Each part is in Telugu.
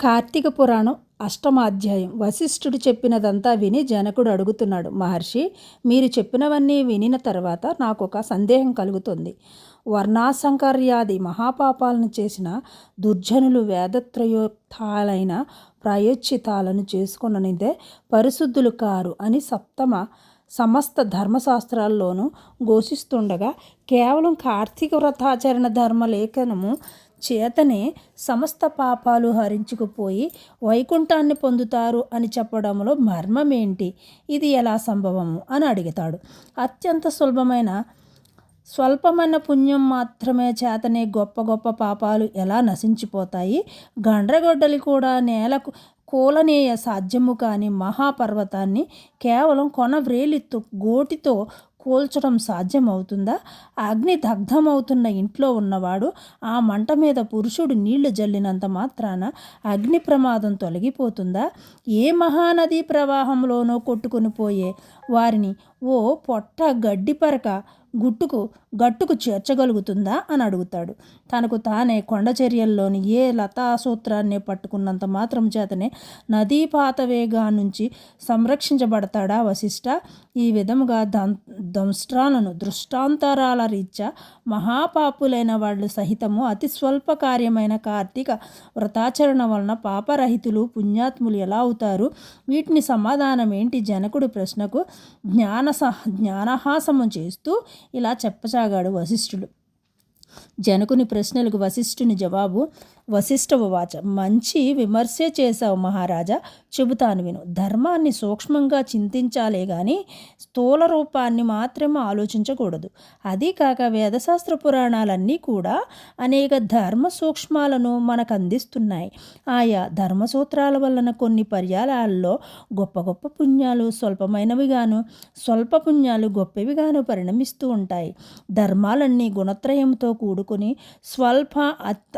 కార్తీక పురాణం అష్టమాధ్యాయం. వశిష్ఠుడు చెప్పినదంతా విని జనకుడు అడుగుతున్నాడు మహర్షి మీరు చెప్పినవన్నీ వినిన తర్వాత నాకు ఒక సందేహం కలుగుతుంది. వర్ణాసంకర్యాది మహాపాపాలను చేసిన దుర్జనులు వేదత్రయోక్తాలైన ప్రాయోచితాలను చేసుకున్ననిదే పరిశుద్ధులు కారు అని సప్తమ సమస్త ధర్మశాస్త్రాల్లోనూ ఘోషిస్తుండగా కేవలం కార్తీక వ్రతాచరణ ధర్మ లేఖనము చేతనే సమస్త పాపాలు హరించుకుపోయి వైకుంఠాన్ని పొందుతారు అని చెప్పడంలో మర్మమేంటి? ఇది ఎలా సంభవము? అని అడుగుతాడు. అత్యంత సులభమైన స్వల్పమైన పుణ్యం మాత్రమే చేతనే గొప్ప గొప్ప పాపాలు ఎలా నశించిపోతాయి? గండ్రగొడ్డలి కూడా నేలకు కూలనేయ సాధ్యము కాని మహాపర్వతాన్ని కేవలం కొన వ్రేలితో గోటితో కూల్చడం సాధ్యమవుతుందా? అగ్ని దగ్ధమవుతున్న ఇంట్లో ఉన్నవాడు ఆ మంట మీద పురుషుడు నీళ్ళు జల్లినంత మాత్రాన అగ్ని ప్రమాదం తొలగిపోతుందా? ఏ మహానదీ ప్రవాహంలోనో కొట్టుకుని పోయే వారిని ఓ పొట్ట గడ్డిపరక గుట్టుకు గట్టుకు చేర్చగలుగుతుందా? అని అడుగుతాడు. తనకు తానే కొండచర్యల్లోని ఏ లతా సూత్రాన్ని పట్టుకున్నంత మాత్రం చేతనే నదీపాత వేగా నుంచి సంరక్షించబడతాడా వశిష్ట? ఈ విధముగా దం దంష్ట్రాలను దృష్టాంతరాల రీత్యా మహాపాపులైన వాళ్ళు సహితము అతి స్వల్ప కార్యమైన కార్తీక వ్రతాచరణ వలన పాపరహితులు పుణ్యాత్ములు ఎలా అవుతారు? వీటిని సమాధానం ఏంటి జనకుడి ప్రశ్నకు జ్ఞాన జ్ఞానహాసము చేస్తూ ఇలా చెప్పసాగాడు వశిష్ఠుడు. జనకుని ప్రశ్నలకు వశిష్ఠుని జవాబు వశిష్ఠవాచ మంచి విమర్శే చేశావు మహారాజా. చెబుతాను విను. ధర్మాన్ని సూక్ష్మంగా చింతించాలే గాని స్థూల రూపాన్ని మాత్రమే ఆలోచించకూడదు. అదీ కాక వేదశాస్త్ర పురాణాలన్నీ కూడా అనేక ధర్మ సూక్ష్మాలను మనకు అందిస్తున్నాయి ఆయా ధర్మసూత్రాల వలన కొన్ని పర్యాలయాల్లో గొప్ప గొప్ప పుణ్యాలు స్వల్పమైనవిగాను స్వల్ప పుణ్యాలు గొప్పవిగాను పరిణమిస్తూ ఉంటాయి. ధర్మాలన్నీ గుణత్రయంతో కూడుకుని స్వల్ప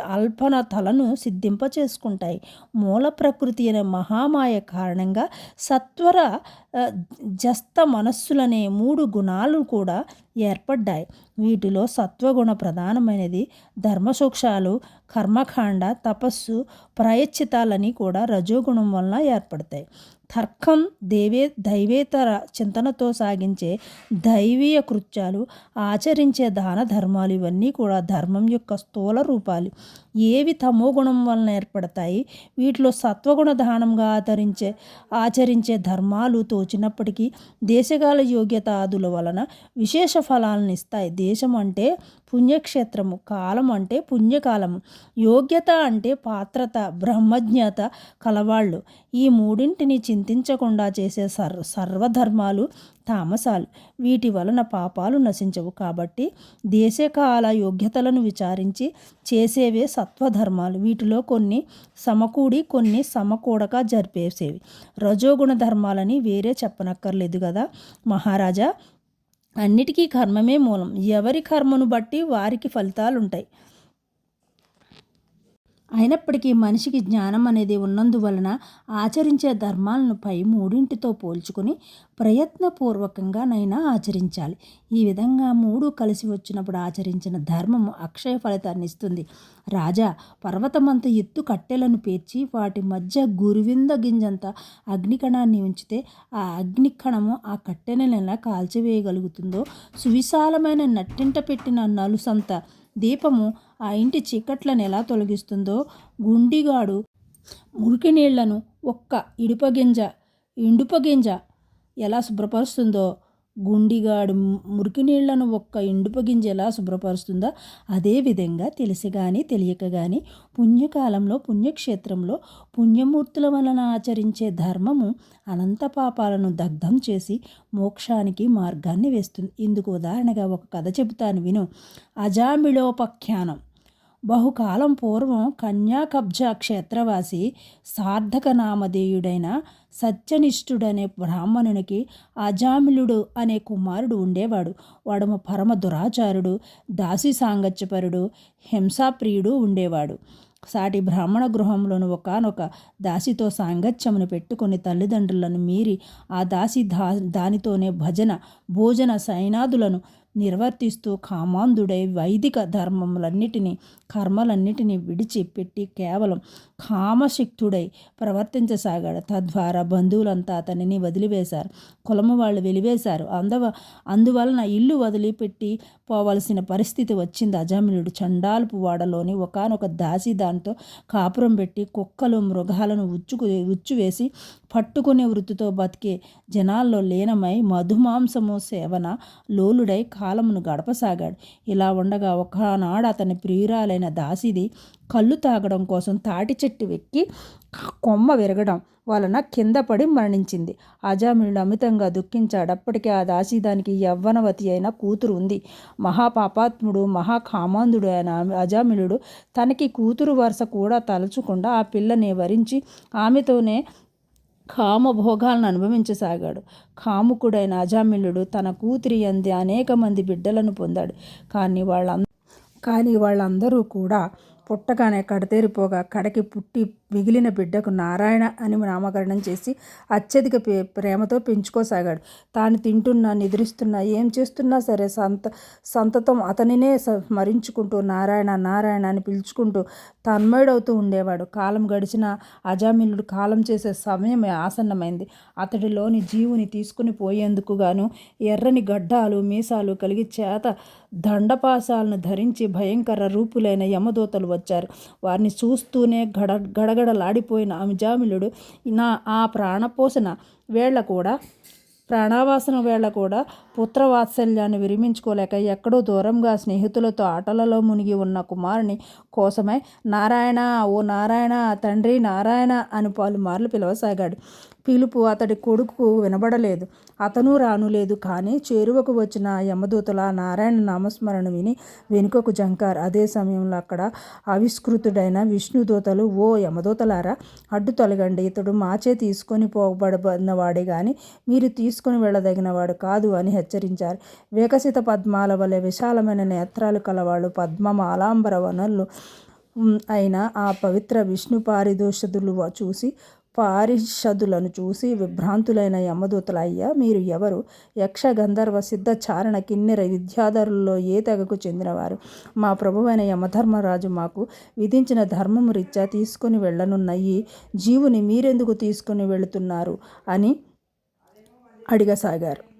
అల్పనత తలను సిద్ధింప చేసుకుంటాయి మూల ప్రకృతి అనే మహామాయ కారణంగా సత్వర జస్త మనస్సులనే మూడు గుణాలు కూడా ఏర్పడ్డాయి. వీటిలో సత్వగుణ ప్రధానమైనది ధర్మసూక్షాలు కర్మకాండ తపస్సు ప్రాయశ్చితాలని కూడా రజోగుణం వలన ఏర్పడతాయి. తర్కం దేవే దైవేతర చింతనతో సాగించే దైవీయ కృత్యాలు ఆచరించే దాన ధర్మాలు ఇవన్నీ కూడా ధర్మం యొక్క స్థూల రూపాలు. ఏవి తమో గుణం వలన ఏర్పడతాయి? వీటిలో సత్వగుణ దానంగా ఆచరించే ఆచరించే ధర్మాలు తోచినప్పటికీ దేశకాల యోగ్యత ఆదుల వలన విశేష ఫలాలను ఇస్తాయి. దేశం అంటే పుణ్యక్షేత్రము కాలం అంటే పుణ్యకాలము. యోగ్యత అంటే పాత్రత బ్రహ్మజ్ఞత కలవాళ్ళు. ఈ మూడింటిని చింతించకుండా చేసే సర్వ సర్వధర్మాలు తామసాలు. వీటి వలన పాపాలు నశించవు. కాబట్టి దేశకాల యోగ్యతలను విచారించి చేసేవే సత్వధర్మాలు. వీటిలో కొన్ని సమకూడి కొన్ని సమకూడక జరిపేసేవి. రజోగుణ ధర్మాలని వేరే చెప్పనక్కర్లేదు కదా మహారాజా అన్నిటికీ కర్మమే మూలం. ఎవరి కర్మను బట్టి వారికి ఫలితాలు ఉంటాయి అయినప్పటికీ మనిషికి జ్ఞానం అనేది ఉన్నందువలన ఆచరించే ధర్మాలను పై మూడింటితో పోల్చుకుని ప్రయత్నపూర్వకంగా నైనా ఆచరించాలి. ఈ విధంగా మూడు కలిసి వచ్చినప్పుడు ఆచరించిన ధర్మము అక్షయ ఫలితాన్ని ఇస్తుంది. రాజా పర్వతమంత ఎత్తు కట్టెలను పేర్చి వాటి మధ్య గురువింద గింజంత అగ్నికణాన్ని ఉంచితే ఆ అగ్నికణము ఆ కట్టెలను ఎలా కాల్చివేయగలుగుతుందో సువిశాలమైన నట్టింట పెట్టిన నలుసంత దీపము ఆ ఇంటి చీకట్లను ఎలా తొలగిస్తుందో గుండిగాడు మురికి నీళ్ళను ఒక్క ఇడుపగింజ ఇండుపగింజ ఎలా శుభ్రపరుస్తుందో గుండిగాడు మురికి నీళ్ళను ఒక్క ఇండుపగింజ ఎలా శుభ్రపరుస్తుందో అదేవిధంగా తెలిసి కానీ తెలియక కానీ పుణ్యకాలంలో పుణ్యక్షేత్రంలో పుణ్యమూర్తుల వలన ఆచరించే ధర్మము అనంత పాపాలను దగ్ధం చేసి మోక్షానికి మార్గాన్ని వేస్తుంది. ఇందుకు ఉదాహరణగా ఒక కథ చెబుతాను విను. అజామిళోపఖ్యానం బహుకాలం పూర్వం కన్యాకబ్జా క్షేత్రవాసి సార్థక నామధేయుడైన సత్యనిష్ఠుడనే బ్రాహ్మణునికి అజామిలుడు అనే కుమారుడు ఉండేవాడు. వాడమ పరమ దురాచారుడు దాసి సాంగత్యపరుడు హింసాప్రియుడు ఉండేవాడు. సాటి బ్రాహ్మణ గృహంలోని ఒకనొక దాసితో సాంగత్యమును పెట్టుకుని తల్లిదండ్రులను మీరి ఆ దాసి దా దానితోనే భజన భోజన సైనాదులను నిర్వర్తిస్తూ కామాంధుడై వైదిక ధర్మములన్నిటినీ కర్మలన్నిటినీ విడిచిపెట్టి కేవలం కామశక్తుడై ప్రవర్తించసాగాడు. తద్వారా బంధువులంతా అతనిని వదిలివేశారు. కులము వాళ్ళు వెలివేశారు. అందవ అందువలన ఇల్లు వదిలిపెట్టి పోవలసిన పరిస్థితి వచ్చింది. అజామిలుడు చండాలపు వాడలోని ఒకనొక దాసి దాంతో కాపురం పెట్టి కుక్కలు మృగాలను ఉచ్చుకు ఉచ్చువేసి పట్టుకునే వృత్తితో బతికే జనాల్లో లీనమై మధుమాంసము సేవన లోలుడై కాలమును గడపసాగాడు. ఇలా ఉండగా ఒకనాడు అతని ప్రియురాలైన దాసిది కళ్ళు తాగడం కోసం తాటి చెట్టు ఎక్కి కొమ్మ విరగడం వలన కింద పడి మరణించింది. అజామినుడు అమితంగా దుఃఖించాడు. అప్పటికే ఆ దాసీదానికి యవ్వనవతి అయిన కూతురు ఉంది. మహాపాపాత్ముడు మహాకామాంధుడు అయిన అజామిలుడు తనకి కూతురు వరుస కూడా తలచకుండా ఆ పిల్లని వరించి ఆమెతోనే కామభోగాలను అనుభవించసాగాడు. కాముకుడైన అజామిలుడు తన కూతురి అంది అనేక మంది బిడ్డలను పొందాడు. కానీ వాళ్ళ కానీ వాళ్ళందరూ కూడా పుట్టగానే కడతేరిపోగా కడకి పుట్టి మిగిలిన బిడ్డకు నారాయణ అని నామకరణం చేసి అత్యధిక ప్రేమతో పెంచుకోసాగాడు. తాను తింటున్నా నిద్రిస్తున్నా ఏం చేస్తున్నా సరే సంత సంతతం అతనినే స్మరించుకుంటూ నారాయణ నారాయణ అని పిలుచుకుంటూ తన్మయుడవుతూ ఉండేవాడు. కాలం గడిచిన అజామినుడు కాలం చేసే సమయం ఆసన్నమైంది. అతడిలోని జీవుని తీసుకుని పోయేందుకు గాను ఎర్రని గడ్డాలు మీసాలు కలిగి చేత దండపాసాలను ధరించి భయంకర రూపులైన యమదూతలు వచ్చారు. వారిని చూస్తూనే గడ గడగడలాడిపోయిన అమిజామిలుడు నా ఆ ప్రాణపోసన వేళ కూడా ప్రాణావాసన వేళ కూడా పుత్రవాత్సల్యాన్ని విరమించుకోలేక ఎక్కడో దూరంగా స్నేహితులతో ఆటలలో మునిగి ఉన్న కుమారుని కోసమై నారాయణ ఓ నారాయణ తండ్రి నారాయణ అని పలుమార్లు పిలవసాగాడు. పిలుపు అతడి కొడుకు వినబడలేదు. అతను రానులేదు కానీ చేరువకు వచ్చిన యమదూతల నారాయణ నామస్మరణ విని వెనుకకు జంకారు. అదే సమయంలో అక్కడ ఆవిష్కృతుడైన విష్ణుదూతలు ఓ యమదూతలారా అడ్డు తొలగండి. ఇతడు మాచే తీసుకొని పోబడబడినవాడే కానీ మీరు తీసుకొని వెళ్ళదగినవాడు కాదు అని హెచ్చరించారు. వికసిత పద్మాల వలె విశాలమైన నేత్రాలు కలవాడు పద్మమాలాంబర వనరులు అయిన ఆ పవిత్ర విష్ణు పారిదోషదులు చూసి పారిషదులను చూసి విభ్రాంతులైన యమదూతల అయ్యా మీరు ఎవరు? యక్ష గంధర్వ సిద్ధ చారణ కిన్నెర విద్యాధరుల్లో ఏ తెగకు చెందినవారు? మా ప్రభువైన యమధర్మరాజు మాకు విధించిన ధర్మము రీత్యా తీసుకుని వెళ్ళనున్న ఈ జీవుని మీరెందుకు తీసుకుని వెళుతున్నారు? అని అడిగసాగారు.